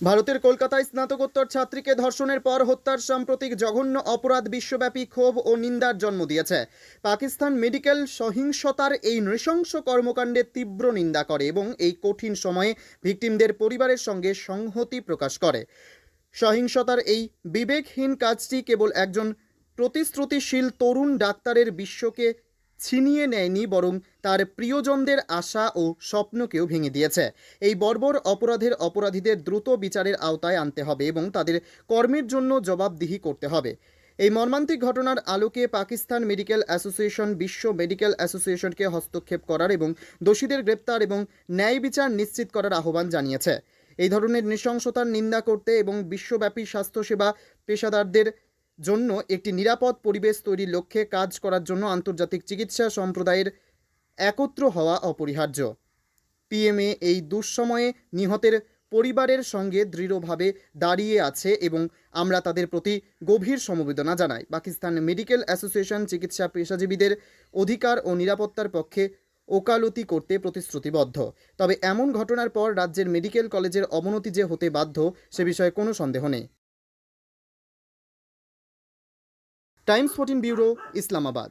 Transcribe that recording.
ভারতের কলকাতায় স্নাতকোত্তর ছাত্রীকে ধর্ষণের পর হত্যার সাম্প্রতিক জঘন্য অপরাধ বিশ্বব্যাপী ক্ষোভ ও নিন্দার জন্ম দিয়েছে। পাকিস্তান মেডিকেল সহিংসতার এই নৃশংস কর্মকাণ্ডে তীব্র নিন্দা করে এবং এই কঠিন সময়ে ভিকটিমদের পরিবারের সঙ্গে সংহতি প্রকাশ করে। সহিংসতার এই বিবেকহীন কাজটি কেবল একজন প্রতিশ্রুতিশীল তরুণ ডাক্তারের বিশ্বকে ছিনিয়ে নেয়নি বরং তার প্রিয়জনদের আশা ও স্বপ্নকেও ভেঙে দিয়েছে। এই বর্বর অপরাধের অপরাধীদের দ্রুত বিচারের আওতায় আনতে হবে এবং তাদের কর্মের জন্য জবাবদিহি করতে হবে। এই মর্মান্তিক ঘটনার আলোকে পাকিস্তান মেডিকেল অ্যাসোসিয়েশন বিশ্ব মেডিকেল অ্যাসোসিয়েশনকে হস্তক্ষেপ করার এবং দোষীদের গ্রেপ্তার এবং ন্যায় বিচার নিশ্চিত করার আহ্বান জানিয়েছে। এই ধরনের নৃশংসতার নিন্দা করতে এবং বিশ্বব্যাপী স্বাস্থ্যসেবা পেশাদারদের জন্য একটি নিরাপদ পরিবেশ তৈরির লক্ষ্যে কাজ করার জন্য আন্তর্জাতিক চিকিৎসা সম্প্রদায়ের একত্র হওয়া অপরিহার্য। পিএমএ এই দুঃসময়ে নিহতের পরিবারের সঙ্গে দৃঢ়ভাবে দাঁড়িয়ে আছে এবং আমরা তাদের প্রতি গভীর সমবেদনা জানাই। পাকিস্তান মেডিকেল অ্যাসোসিয়েশন চিকিৎসা পেশাজীবীদের অধিকার ও নিরাপত্তার পক্ষে ওকালতি করতে প্রতিশ্রুতিবদ্ধ। তবে এমন ঘটনার পর রাজ্যের মেডিকেল কলেজের অবনতি যে হতে বাধ্য, সে বিষয়ে কোনো সন্দেহ নেই। Times fourteen bureau Islamabad.